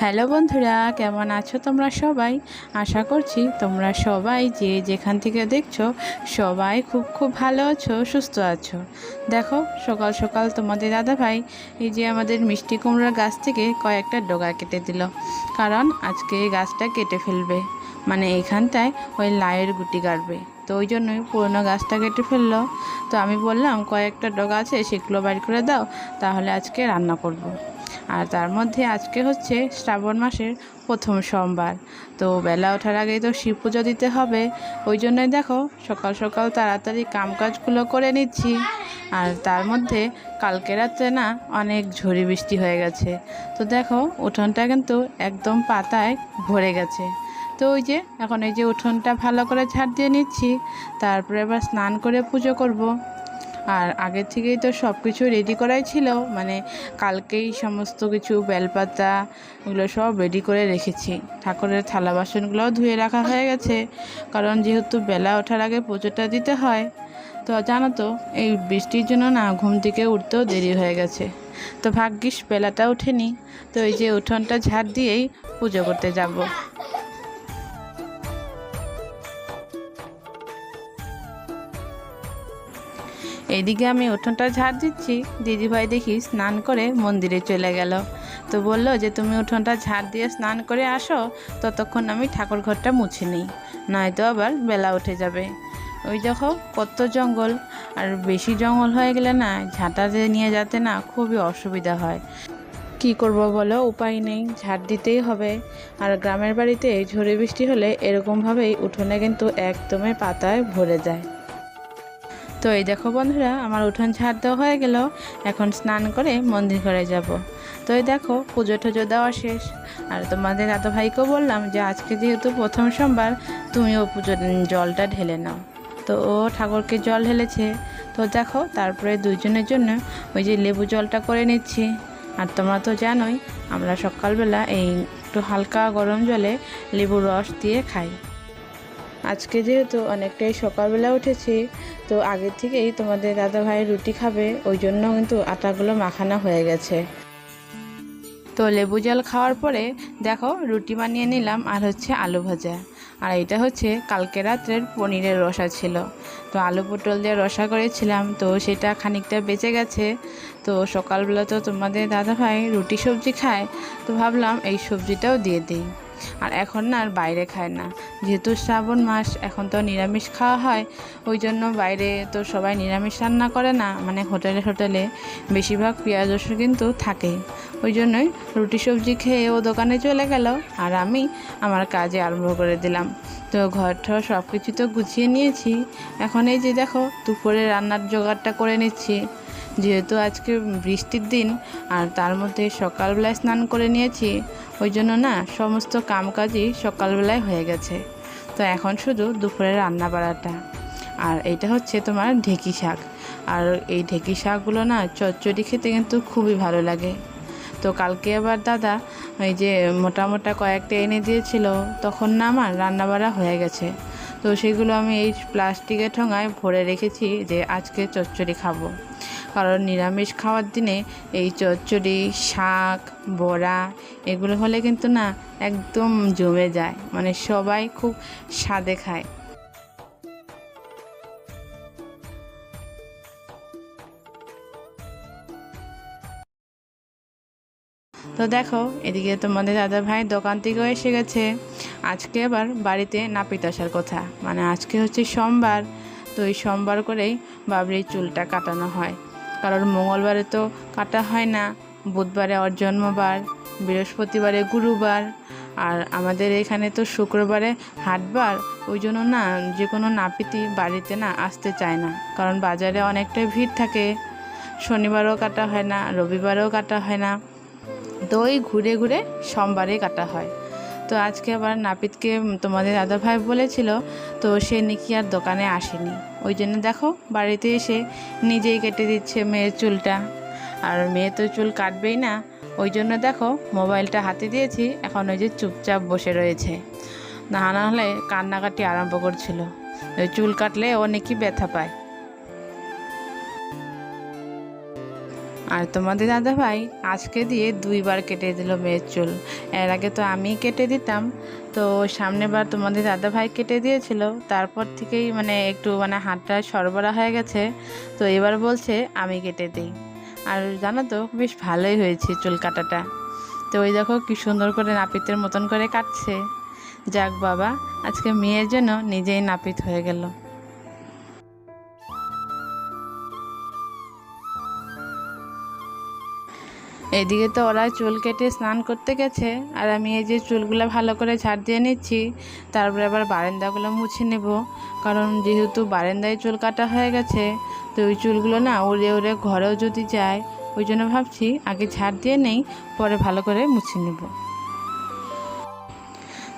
Hello বন্ধুরা, কেমন আছো তোমরা সবাই? আশা করছি তোমরা সবাই যে যেখান থেকে দেখছ, সবাই খুব খুব ভালো আছো, সুস্থ আছো। দেখো, সকাল সকাল তোমাদের দাদা ভাই এই যে আমাদের মিষ্টি কুমড়ার গাছ থেকে কয়েকটা ডগা কেটে দিল। কারণ আজকে এই গাছটা কেটে ফেলবে। মানে এইখানটায় ওই লাইয়ের গুটি কাটবে তো ওই জন্যই পুরোনো গাছটা কেটে ফেলল। তো আমি বললাম, কয়েকটা ডগা আছে, সেগুলো বাড়ি করে দাও, তাহলে আজকে রান্না করব। আর তার মধ্যে আজকে হচ্ছে শ্রাবণ মাসের প্রথম সোমবার। তো বেলা ওঠার আগেই তো শিব পুজো দিতে হবে। ওই জন্যই দেখো, সকাল সকাল তাড়াতাড়ি কামকাজগুলো করে নিচ্ছি। আর তার মধ্যে কালকে রাত্রে না অনেক ঝড়ি বৃষ্টি হয়ে গেছে। তো দেখো, উঠোনটা কিন্তু একদম পাতায় ভরে গেছে। তো ওই যে, এখন এই যে উঠোনটা ভালো করে ঝাড় দিয়ে নিচ্ছি। তারপরে এবার স্নান করে পুজো করব। আর আগের থেকেই তো সব কিছু রেডি করাই ছিল। মানে কালকেই সমস্ত কিছু বেলপাতা ওগুলো সব রেডি করে রেখেছি। ঠাকুরের থালা বাসনগুলোও ধুয়ে রাখা হয়ে গেছে। কারণ যেহেতু বেলা ওঠার আগে পুজোটা দিতে হয়, তো জানো তো, এই বৃষ্টির জন্য না ঘুম থেকে উঠতেও দেরি হয়ে গেছে। তো ভাগ্যিস বেলাটা ওঠেনি। তো এই যে উঠোনটা ঝাড় দিয়েই পুজো করতে যাব। এইদিকে আমি উঠোনটা ঝাড় দিচ্ছি। দিদিভাই দেখি স্নান করে মন্দিরে চলে গেল। তো বলল যে, তুমি উঠোনটা ঝাড় দিয়ে স্নান করে আসো, ততক্ষণ আমি ঠাকুর ঘরটা মুছে নিই, নয়তো আবার বেলা উঠে যাবে। ওই দেখো কত জঙ্গল, আর বেশি জঙ্গল হয়ে গেলে না ঝাঁটাতে নিয়ে যেতে না খুবই অসুবিধা হয়। কি করব বলো, উপায় নেই, ঝাড় দিতেই হবে। আর গ্রামের বাড়িতে ঝড়ে বৃষ্টি হলে এরকমভাবেই উঠোনে কিন্তু একদমই পাতায় ভরে যায়। তো এই দেখো বন্ধুরা, আমার উঠোন ঝাড় দেওয়া হয়ে গেল। এখন স্নান করে মন্দির ঘরে যাব। তো এই দেখো, পুজো টুজো দেওয়া শেষ। আর তোমাদের এত ভাইকেও বললাম যে, আজকে যেহেতু প্রথম সোমবার, তুমিও পুজো জলটা ঢেলে নাও। তো ও ঠাকুরকে জল ঢেলেছে। তো দেখো, তারপরে দুজনের জন্য ওই যে লেবু জলটা করে নিচ্ছি। আর তোমরা তো জানোই, আমরা সকালবেলা এই একটু হালকা গরম জলে লেবু রস দিয়ে খাই। আজকে যেহেতু অনেকটাই সকালবেলা উঠেছি, তো আগের থেকেই তোমাদের দাদা ভাই রুটি খাবে, ওই জন্য কিন্তু আটাগুলো মাখানো হয়ে গেছে। তো লেবু জল খাওয়ার পরে দেখো, রুটি বানিয়ে নিলাম আর হচ্ছে আলু ভাজা। আর এটা হচ্ছে কালকে রাত্রের পনিরের রসা ছিল। তো আলু পটল দিয়ে রসা করেছিলাম, তো সেটা খানিকটা বেঁচে গেছে। তো সকালবেলা তো তোমাদের দাদা ভাই রুটি সবজি খায়, তো ভাবলাম এই সবজিটাও দিয়ে দিই। আর এখন না আর বাইরে খায় না। যেহেতু শ্রাবণ মাস, এখন তো নিরামিষ খাওয়া হয়, ওই জন্য বাইরে তো সবাই নিরামিষ রান্না করে না মানে হোটেলে হোটেলে। বেশিরভাগ পেঁয়াজ, রসুন কিন্তু থাকেই ওই জন্যই রুটি সবজি খেয়ে ও দোকানে চলে গেল আর আমি আমার কাজে আরম্ভ করে দিলাম। তো ঘরটা সব কিছু তো গুছিয়ে নিয়েছি। এখন এই যে দেখো, দুপুরে রান্নার জোগাড়টা করে নিচ্ছি। যেহেতু আজকে বৃষ্টির দিন, আর তার মধ্যে সকালবেলায় স্নান করে নিয়েছি। ওই জন্য না সমস্ত কামকাজই সকালবেলায় হয়ে গেছে। তো এখন শুধু দুপুরে রান্না বাড়াটা আর এটা হচ্ছে তোমার ঢেকি শাক। আর এই ঢেকি শাকগুলো না চচ্চড়ি খেতে কিন্তু খুবই ভালো লাগে। তো কালকে আবার দাদা ওই যে মোটা মোটা কয়েকটা এনে দিয়েছিল, তখন না আমার রান্নাবাড়া হয়ে গেছে। তো সেগুলো আমি এই প্লাস্টিকের ঠোঙায় ভরে রেখেছি যে আজকে চচ্চড়ি খাব। কারণ নিরামিষ খাওয়ার দিনে এই চচ্চড়ি, শাক, বড়া এগুলো হলে কিন্তু না একদম জমে যায়। মানে সবাই খুব স্বাদে খায়। তো দেখো, এদিকে তোমাদের দাদা ভাই দোকান থেকেও এসে গেছে। আজকে আবার বাড়িতে নাপিত আসার কথা। মানে আজকে হচ্ছে সোমবার। তো এই সোমবার করেই বাবরির চুলটা কাটানো হয়। কারণ মঙ্গলবারে তো কাটা হয় না, বুধবারে ওর জন্মবার, বৃহস্পতিবারে গুরুবার, আর আমাদের এখানে তো শুক্রবারে হাটবার, ওই জন্য না যে কোনো নাপিতি বাড়িতে না আসতে চায় না, কারণ বাজারে অনেকটাই ভিড় থাকে। শনিবারও কাটা হয় না, রবিবারেও কাটা হয় না, তো ওই ঘুরে ঘুরে সোমবারে কাটা হয়। তো আজকে আবার নাপিতকে তোমাদের দাদা ভাই বলেছিল, তো সে নাকি আর দোকানে আসেনি। ওই জন্য দেখো, বাড়িতে এসে নিজেই কেটে দিচ্ছে মেয়ের চুলটা। আর মেয়ে তো চুল কাটবেই না। ওই জন্য দেখো, মোবাইলটা হাতে দিয়েছি, এখন ওই যে চুপচাপ বসে রয়েছে। না না হলে কান্নাকাটি আরম্ভ করছিল। চুল কাটলে অনেকই নাকি ব্যথা পায়। আর তোমাদের দাদা ভাই আজকে দিয়ে দুইবার কেটে দিল মেয়ের চুল। এর আগে তো আমি কেটে দিতাম। তো সামনের বার তোমাদের দাদা ভাই কেটে দিয়েছিল। তারপর থেকেই মানে একটু মানে হাতটা সরবরাহ হয়ে গেছে। তো এবার বলছে, আমি কেটে দিই। আর জানো তো, বেশ ভালোই হয়েছে চুল কাটাটা। তো ওই দেখো কি সুন্দর করে নাপিতের মতন করে কাটছে। যাক বাবা, আজকে মেয়ের জন্য নিজেই নাপিত হয়ে গেল। এদিকে তো ওরা চুল কেটে স্নান করতে গেছে, আর আমি এই যে চুলগুলো ভালো করে ঝাড় দিয়ে নিচ্ছি, তারপরে আবার বারান্দাগুলো মুছে নেব, কারণ যেহেতু বারান্দায় চুল কাটা হয়ে গেছে, তো ওই চুলগুলো না উড়ে উড়ে ঘরেও যদি যায়, ওই জন্য ভাবছি আগে ঝাড় দিয়ে নেই, পরে ভালো করে মুছে নেব।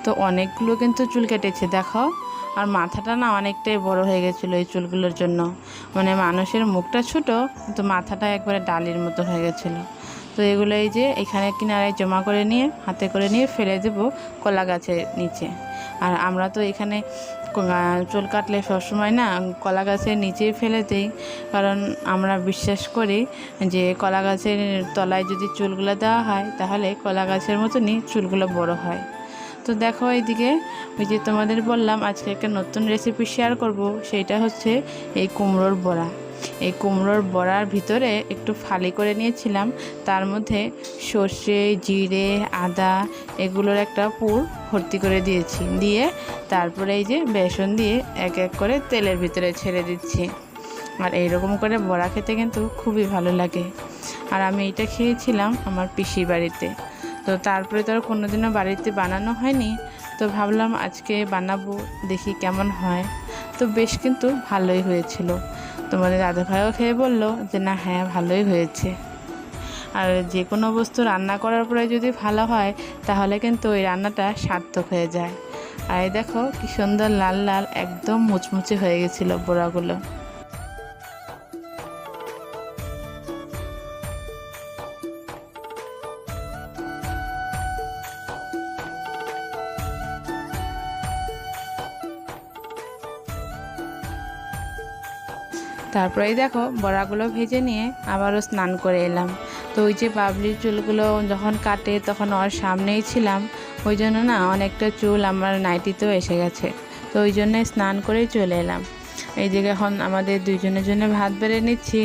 তো অনেকগুলো কিন্তু চুল কেটেছে দেখো আর মাথাটা না অনেকটাই বড় হয়ে গেছিল এই চুলগুলোর জন্য। মানে মানুষের মুখটা ছোট, কিন্তু মাথাটা একবারে ডালির মতো হয়ে গেছিল। তো এগুলো এই যে এখানে কিনারায় জমা করে নিয়ে, হাতে করে নিয়ে ফেলে দেবো কলা গাছের নিচে। আর আমরা তো এখানে চুল কাটলে সবসময় না কলা গাছের নিচেই ফেলে দিই। কারণ আমরা বিশ্বাস করি যে কলা গাছের তলায় যদি চুলগুলো দেওয়া হয়, তাহলে কলা গাছের মতনই চুলগুলো বড় হয়। তো দেখো এইদিকে, ওই যে তোমাদের বললাম আজকে একটা নতুন রেসিপি শেয়ার করব, সেইটা হচ্ছে এই কুমড়োর বড়া। এই কুমড়োর বড়ার ভিতরে একটু ফালি করে নিয়েছিলাম। তার মধ্যে সর্ষে, জিরে, আদা এগুলোর একটা পুর ভর্তি করে দিয়েছি। দিয়ে তারপরে এই যে বেসন দিয়ে এক এক করে তেলের ভিতরে ছেড়ে দিচ্ছি। আর এইরকম করে বড়া খেতে কিন্তু খুবই ভালো লাগে। আর আমি এটা খেয়েছিলাম আমার পিসির বাড়িতে। তো তারপরে তো আর কোনোদিনও বাড়িতে বানানো হয়নি। তো ভাবলাম আজকে বানাবো, দেখি কেমন হয়। তো বেশ কিন্তু ভালোই হয়েছিল। তোমাদের দাদা ভাইও খেয়ে বলল যে, না হ্যাঁ ভালোই হয়েছে। আর যে কোনো বস্তু রান্না করার পরে যদি ভালো হয়, তাহলে কিন্তু ওই রান্নাটা সার্থক হয়ে যায়। আর দেখো, কি সুন্দর লাল লাল একদম মুচমুচে হয়ে গেছিল বড়াগুলো। তারপরেই দেখো বড়াগুলো ভেজে নিয়ে আবারও স্নান করে এলাম। তো ওই যে বাবলির চুলগুলো যখন কাটে তখন ওর সামনেই ছিলাম, ওই জন্য না অনেকটা চুল আমার নাইটিতেও এসে গেছে। তো ওই জন্যই স্নান করেই চলে এলাম। এই দিকে এখন আমাদের দুইজনের জন্য ভাত বেড়ে নিচ্ছি।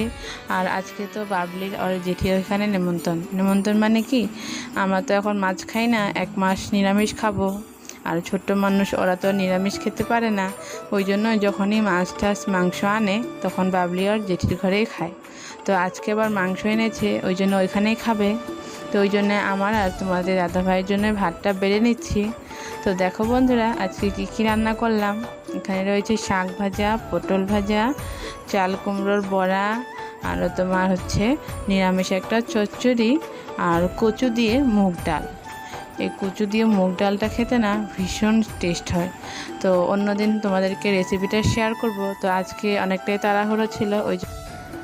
আর আজকে তো বাবলির ওর জেঠি ওইখানে নেমন্তন্ন নেমন্তন্ন মানে কি? আমরা তো এখন মাছ খাই না, এক মাস নিরামিষ খাব। আর ছোট্ট মানুষ, ওরা তো নিরামিষ খেতে পারে না। ওই জন্য যখনই মাছ টাছ, মাংস আনে, তখন বাবলি আর জেঠির ঘরেই খায়। তো আজকে আবার মাংস এনেছে, ওই জন্য ওইখানেই খাবে। তো ওই জন্য আমার আর তোমাদের দাদা ভাইয়ের জন্য ভাতটা বেড়ে নিচ্ছি। তো দেখো বন্ধুরা, আজকে কী কী রান্না করলাম? এখানে রয়েছে শাক ভাজা, পটল ভাজা, চাল কুমড়োর বড়া আরও তোমার হচ্ছে নিরামিষ একটা চচ্চড়ি, আর কচু দিয়ে মুগ ডাল। এই কচু দিয়ে মুগ ডালটা খেতে না ভীষণ টেস্ট হয়। তো অন্যদিন তোমাদেরকে রেসিপিটা শেয়ার করব। তো আজকে অনেকটাই তাড়াহুড়ো ছিল, ওই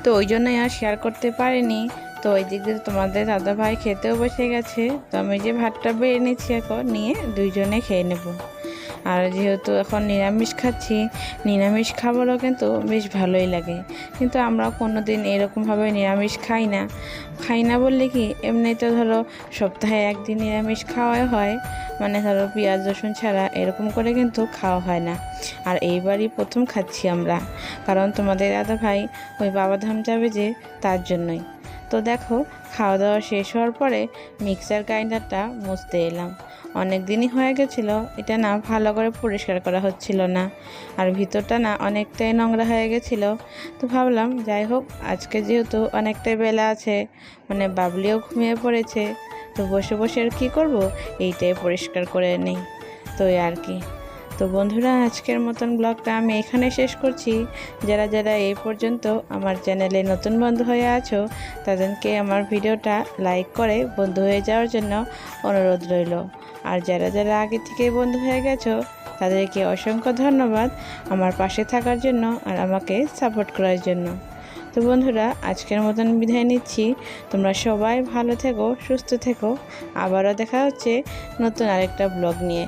তো ওই জন্যই আর শেয়ার করতে পারিনি। তো ওই দিক দিয়ে তোমাদের দাদা ভাই খেতেও বসে গেছে। তো আমি যে ভাতটা বেড়ে নিচ্ছি এখন, নিয়ে দুইজনে খেয়ে নেব। আর যেহেতু এখন নিরামিষ খাচ্ছি, নিরামিষ খাবারও কিন্তু বেশ ভালোই লাগে। কিন্তু আমরা কোনো দিন এরকমভাবে নিরামিষ খাই না। খাই না বললে কি এমনিতে ধরো সপ্তাহে একদিন নিরামিষ খাওয়াই হয়। মানে ধরো পেঁয়াজ, রসুন ছাড়া এরকম করে কিন্তু খাওয়া হয় না। আর এইবারই প্রথম খাচ্ছি আমরা। কারণ তোমাদের দাদা ভাই ওই বাবাধাম যাবে যে তার জন্যই। তো দেখো খাওয়া দাওয়া শেষ হওয়ার পরে মিক্সার গ্রাইন্ডারটা মুছতে এলাম। অনেক দিনই হয়ে গেছিল, এটা না ভালো করে পরিষ্কার করা হচ্ছিল না। আর ভিতরটা না অনেকটাই নোংরা হয়ে গেছিল। তো ভাবলাম, যাই হোক, আজকে যেহেতু অনেকটাই বেলা আছে মানে বাবলিও ঘুমিয়ে পড়েছে, তো বসে বসে আর কী করব? এইটাই পরিষ্কার করে নিই। তো আর কি। তো বন্ধুরা, আজকের মতন ব্লগটা আমি এখানে শেষ করছি। যারা যারা এই পর্যন্ত আমার চ্যানেলে নতুন বন্ধু হয়ে আছো, তাদেরকে আমার ভিডিওটা লাইক করে বন্ধু হয়ে যাওয়ার জন্য অনুরোধ রইল। আর যারা যারা আগে থেকে বন্ধু হয়ে গেছো, তাদেরকে অসংখ্য ধন্যবাদ আমার পাশে থাকার জন্য আর আমাকে সাপোর্ট করার জন্য। তো বন্ধুরা, আজকের মতন বিদায় নিচ্ছি। তোমরা সবাই ভালো থেকো, সুস্থ থেকো। আবারও দেখা হচ্ছে নতুন আরেকটা ব্লগ নিয়ে।